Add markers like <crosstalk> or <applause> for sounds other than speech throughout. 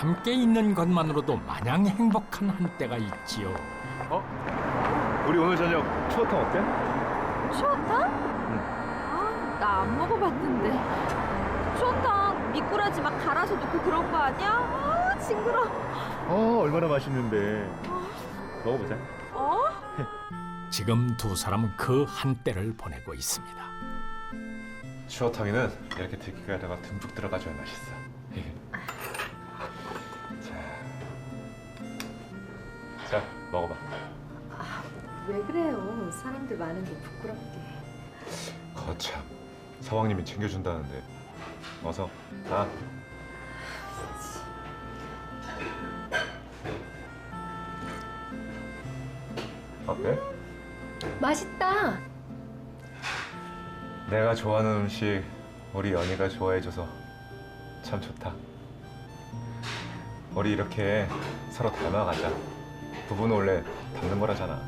함께 있는 것만으로도 마냥 행복한 한때가 있지요. 우리 오늘 저녁 추어탕 어때? 추어탕? 아, 나 안 먹어봤는데. 추어탕 미꾸라지 막 갈아서 넣고 그런 거 아니야? 아, 징그러. 어 얼마나 맛있는데 먹어보자 어? 지금 두 사람은 그 한때를 보내고 있습니다. 추어탕에는 이렇게 들기가루가 듬뿍 들어가줘야 맛있어 <laughs> 자, 자 먹어봐 왜 그래요? 사람들 많은데 부끄럽게. 거참 서왕님이 챙겨준다는데 어서 아 어때? 맛있다. 내가 좋아하는 음식 우리 연희가 좋아해줘서 참 좋다. 우리 이렇게 서로 닮아가자. 부부는 원래 닮는 거라잖아.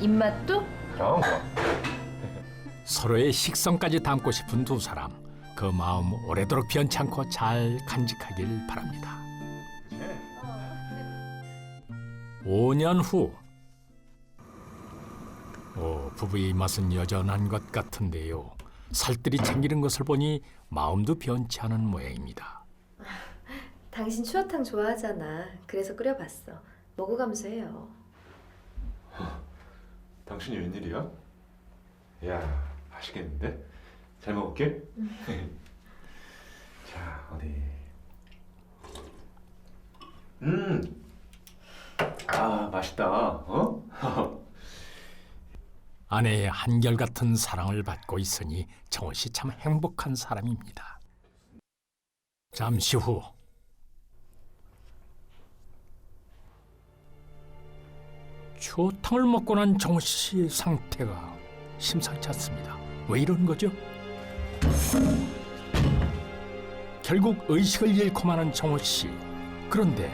입맛도? 그럼 그럼. 서로의 식성까지 담고 싶은 두 사람. 그 마음 오래도록 변치 않고 잘 간직하길 바랍니다. 5년 후. 오, 부부의 입맛은 여전한 것 같은데요. 살뜰히 챙기는 것을 보니 마음도 변치 않은 모양입니다. 당신 추어탕 좋아하잖아. 그래서 끓여봤어. 먹어가면서 해요. 당신이 웬일이야? 야, 맛있겠는데? 잘 먹을게. <laughs> 자, 어디? 음, 아 맛있다. 어? <laughs> 아내의 한결같은 사랑을 받고 있으니 정원 씨 참 행복한 사람입니다. 잠시 후 추어탕을 먹고 난 정원 씨의 상태가 심상치 않습니다. 왜 이런 거죠? 결국 의식을 잃고 마는 정호 씨. 그런데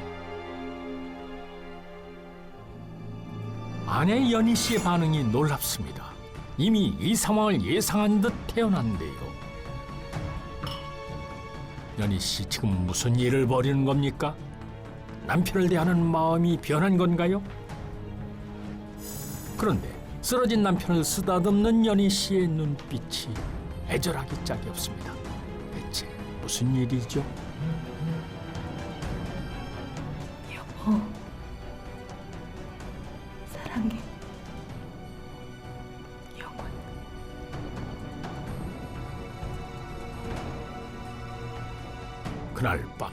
아내 연희 씨의 반응이 놀랍습니다. 이미 이 상황을 예상한 듯 태어난데요. 연희 씨 지금 무슨 일을 벌이는 겁니까? 남편을 대하는 마음이 변한 건가요? 그런데 쓰러진 남편을 쓰다듬는 연희 씨의 눈빛이 애절하기 짝이 없습니다. 대체 무슨 일이죠? 사랑해. 영원. 그날 밤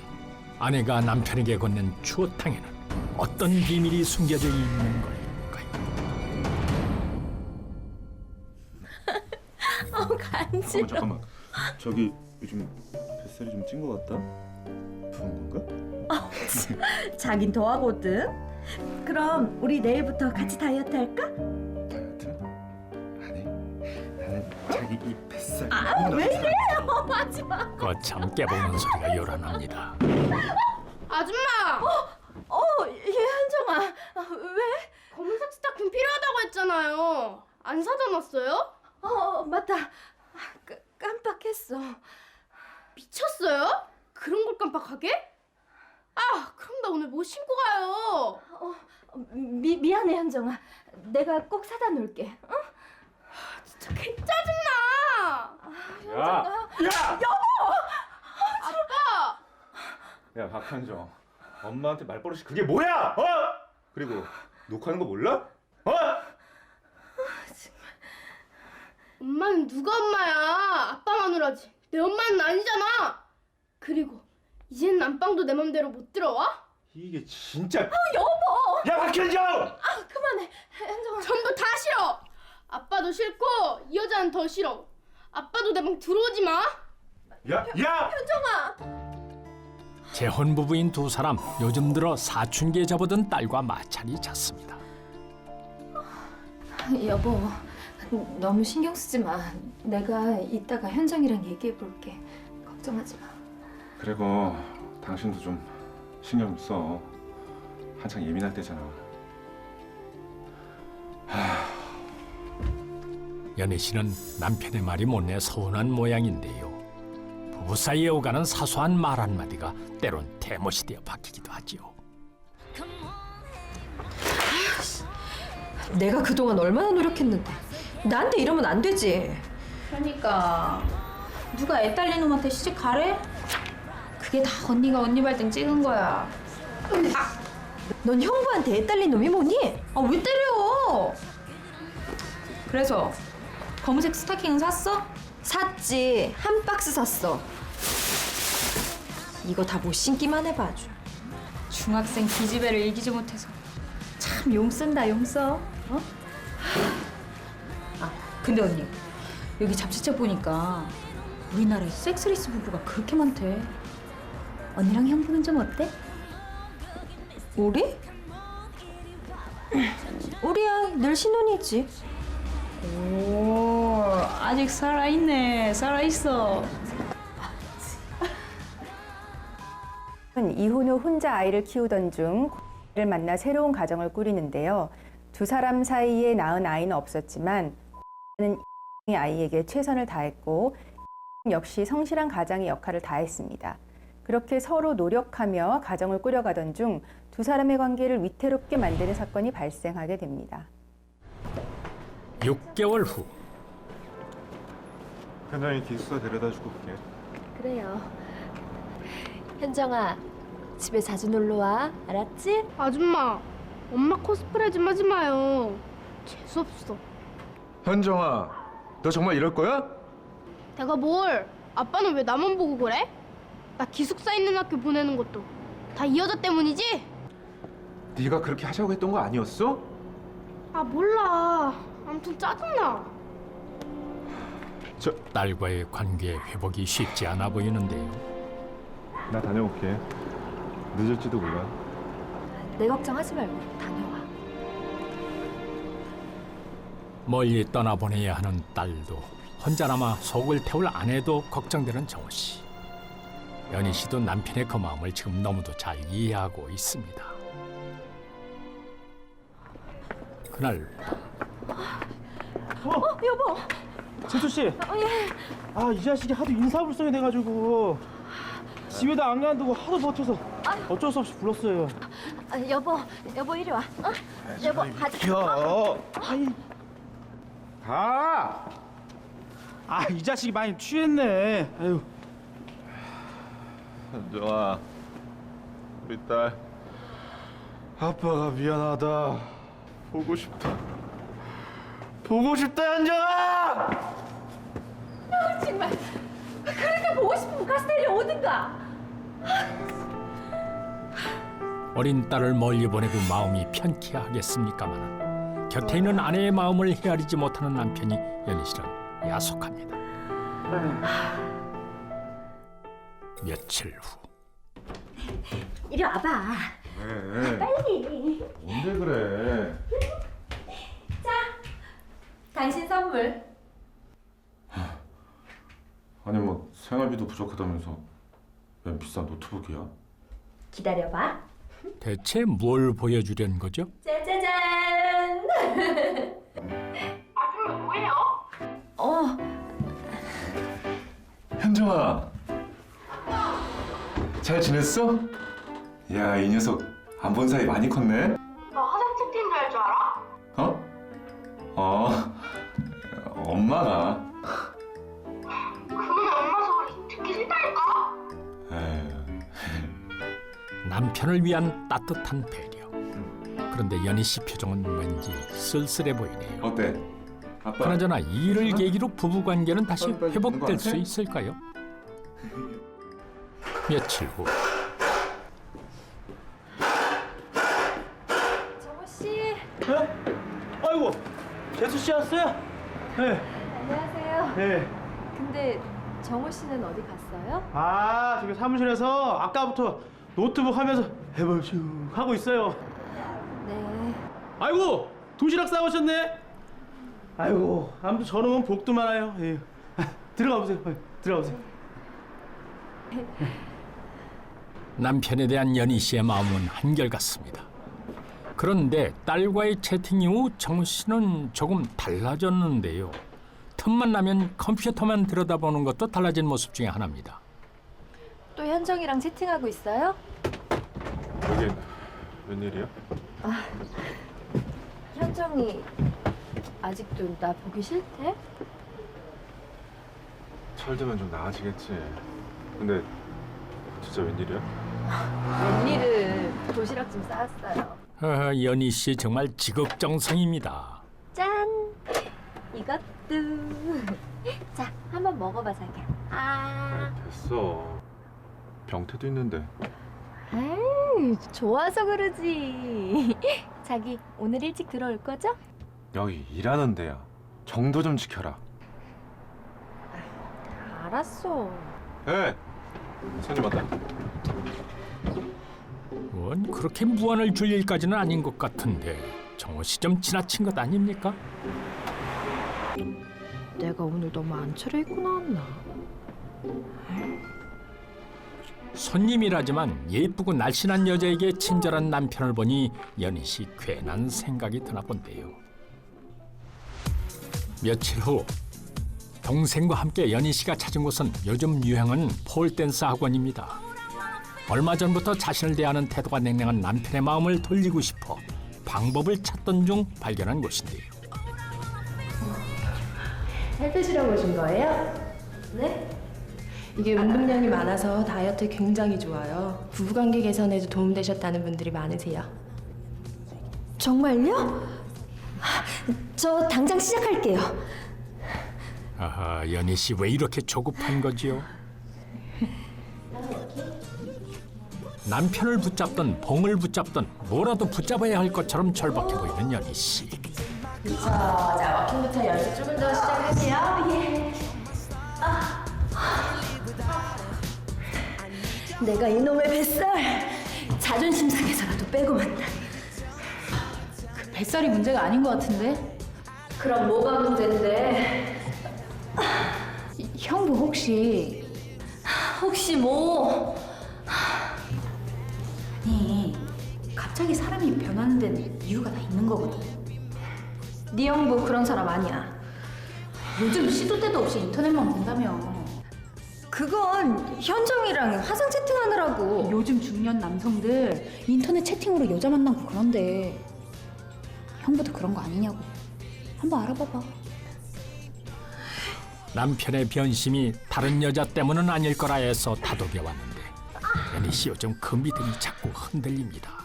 아내가 남편에게 건넨 추어탕에는 어떤 비밀이 숨겨져 있는 걸 잠깐만, 잠깐만. 저기 요즘 뱃살이 좀 찐 것 같다. 부은 건가? 자긴 더하거든. 그럼 우리 내일부터 같이 다이어트 할까? 다이어트? 아니, 나는 자기 이 뱃살. 아, 왜 이래? 하지 마. 거참 깨보는 소리가 요란합니다. 아줌마! 어, 얘 한정아. 아, 왜? 검은색 스타킹 필요하다고 했잖아요. 안 사다 놨어요? 어, 맞다. 아, 깜- 깜빡했어. 미쳤어요? 그런 걸 깜빡하게? 아, 그럼 나 오늘 못 신고 가요. 어, 미, 미안해 한정아. 내가 꼭 사다 놓을게. 응? 진짜 개 짜증나! 야, 야, 아빠! 야 박한정, 엄마한테 말버릇이 그게 뭐야? 어? 그리고 녹화하는 거 몰라? 어? 엄마는 누가 엄마야? 아빠 마누라지. 내 엄마는 아니잖아. 그리고 이젠 남방도 내 맘대로 못 들어와? 이게 진짜. 어, 여보. 야 박현정. 아, 그만해. 한정아. 전부 다 싫어. 아빠도 싫고 이 여자는 더 싫어. 아빠도 내 방 들어오지 마. 야, 야. 재혼 부부인 두 사람 요즘 들어 사춘기에 접어든 딸과 마찰이 잦습니다. 여보, 너무 신경 쓰지 마. 내가 이따가 현정이랑 얘기해 볼게. 걱정하지 마. 그리고 당신도 좀 신경 써. 한창 예민할 때잖아. 연희 씨는 남편의 말이 못내 서운한 모양인데요. 무사히 오가는 사소한 말 한마디가 때론 대못이 되어 바뀌기도 하지요. 내가 그동안 얼마나 노력했는데 나한테 이러면 안 되지. 그러니까 누가 애 딸린 놈한테 시집 가래? 그게 다 언니가 언니 발등 찍은 거야. 넌 형부한테 애 딸린 놈이 뭐니? 아 왜 때려? 그래서 검은색 스타킹은 샀어? 샀지. 한 박스 샀어. 이거 다 못 신기만 해봐 아주. 중학생 기집애를 이기지 못해서 참 용 쓴다 용 써. 어? 아 근데 언니 여기 잡지책 보니까 우리나라에 섹스리스 부부가 그렇게 많대. 언니랑 형부는 좀 어때? 우리? 우리야 늘 신혼이지. 오 아직 살아 있네 살아 있어. 이혼 후 혼자 아이를 키우던 중 를 만나 새로운 가정을 꾸리는데요. 두 사람 사이에 낳은 아이는 없었지만 는 <laughs> 아이에게 최선을 다했고 <laughs> 역시 성실한 가장의 역할을 다했습니다. 그렇게 서로 노력하며 가정을 꾸려가던 중 두 사람의 관계를 위태롭게 만드는 사건이 발생하게 됩니다. 6개월 후 현장에 기숙사 데려다 주고 올게. 그래요. 현정아 집에 자주 놀러 와. 알았지? 아줌마, 엄마 코스프레 좀 하지 마요. 재수 없어. 현정아, 너 정말 이럴 거야? 내가 뭘? 아빠는 왜 나만 보고 그래? 나 기숙사 있는 학교 보내는 것도 다 이 여자 때문이지? 네가 그렇게 하자고 했던 거 아니었어? 아 몰라. 아무튼 짜증나. 저, 딸과의 관계 회복이 쉽지 않아 보이는데요. 나 다녀올게. 늦을지도 몰라. 내 걱정하지 말고 다녀와. 멀리 떠나보내야 하는 딸도 혼자 남아 속을 태울 아내도 걱정되는 정호 씨. 연희 씨도 남편의 그 마음을 지금 너무도 잘 이해하고 있습니다. 그날 재수 씨. 아, 이 자식이 하도 인사불성이 돼가지고 집에도 안 간다고 하도 버텨서 어쩔 수 없이 불렀어요. 아, 여보, 여보 이리 와. 어? 여보 가자. 야, 아이, 가. 아, 이 자식이 많이 취했네. 아유, 현정아, 우리 딸. 아빠가 미안하다. 보고 싶다. 보고 싶다, 현정아! 보고 싶으면 가서 데려오든가. 어린 딸을 멀리 보내고 마음이 편케 하겠습니까만 곁에 있는 아내의 마음을 헤아리지 못하는 남편이 연희 씨는 야속합니다. 며칠 후 이리 와봐. 왜? 빨리. 뭔데 그래? 당신 선물. 아니 뭐 생활비도 부족하다면서 웬 비싼 노트북이야? 기다려봐. 대체 뭘 보여주려는 거죠? 짜 자잔. 어, 현정아 잘 지냈어? 야 이 녀석 안 본 사이 많이 컸네 너 화장 채팅 잘줄 알아? 어? 어 엄마가 그러면 엄마 소리 듣기 싫다니까. 에휴 남편을 위한 따뜻한 배려. 그런데 연희 씨 표정은 왠지 쓸쓸해 보이네요. 어때? 아빠 그나저나 이 일을 계기로 부부 관계는 다시 빨리 빨리 되는 거 회복될 수 같아? 있을까요? <laughs> 며칠 후 정호 씨. 아이고, 재수 씨 왔어요? 네, 안녕하세요. 네. 근데 정호 씨는 어디 갔어요? 아, 저기 사무실에서 아까부터 노트북 하면서 해보슈 하고 있어요. 네. 아이고, 도시락 싸오셨네. 아이고, 아무튼 저놈은 복도 많아요. 예. <laughs> 들어가 보세요. 예, 들어가 보세요. <laughs> 남편에 대한 연희 씨의 마음은 한결같습니다. 그런데 딸과의 채팅 이후 정우 씨는 조금 달라졌는데요. 틈만 나면 컴퓨터만 들여다보는 것도 달라진 모습 중에 하나입니다. 또 현정이랑 채팅하고 있어요? 여긴 웬일이야? 현정이 아직도 나 보기 싫대? 철들면 좀 나아지겠지. 근데 진짜 웬일이야? 웬일을 도시락 좀 싸왔어요. 아, 연희 씨 정말 지극정성입니다. 짠! 이것도. <laughs> 자, 한번 먹어봐, 자기야. 아, 됐어. 병태도 있는데. 아이, 좋아서 그러지. <laughs> 자기, 오늘 일찍 들어올 거죠? 여기 일하는 데야. 정도 좀 지켜라. 알았어. 에! 손님 왔다. 원 그렇게 무안을 줄 일까지는 아닌 것 같은데 정호 씨 좀 지나친 것 아닙니까? 내가 오늘 너무 안 차려입고 나왔나? 손님이라지만 예쁘고 날씬한 여자에게 친절한 남편을 보니 연희 씨 괜한 생각이 드나 본데요. 며칠 후 동생과 함께 연희 씨가 찾은 곳은 요즘 유행은 폴댄스 학원입니다. 얼마 전부터 자신을 대하는 태도가 냉랭한 남편의 마음을 돌리고 싶어 방법을 찾던 중 발견한 곳인데요. 살 빼시려고 오신 거예요? 네? 이게 운동량이 많아서 다이어트에 굉장히 좋아요. 부부관계 개선에도 도움되셨다는 분들이 많으세요. 정말요? 저 당장 시작할게요. 아하, 연희 씨 왜 이렇게 조급한 거지요? 남편을 붙잡던 봉을 붙잡던 뭐라도 붙잡아야 할 것처럼 절박해 보이는 연희 씨. 자, 워킹부터 연습 조금 더 시작할게요. 예. 내가 이놈의 뱃살 자존심 상해서라도 빼고 만다. 그 뱃살이 문제가 아닌 것 같은데? 그럼 뭐가 문제인데? 이- 형부 혹시 혹시 뭐? 아니 갑자기 사람이 변하는 데는 이유가 다 있는 거거든. 네 형부 그런 사람 아니야. 요즘 시도 때도 없이 인터넷만 본다며. 그건 현정이랑 화상 채팅하느라고. 요즘 중년 남성들 인터넷 채팅으로 여자 만나고 그런데 형부도 그런 거 아니냐고. 한번 알아봐봐. 남편의 변심이 다른 여자 때문은 아닐 거라 해서 다독여 왔는데 연희 씨 요즘 그 믿음이 자꾸 흔들립니다.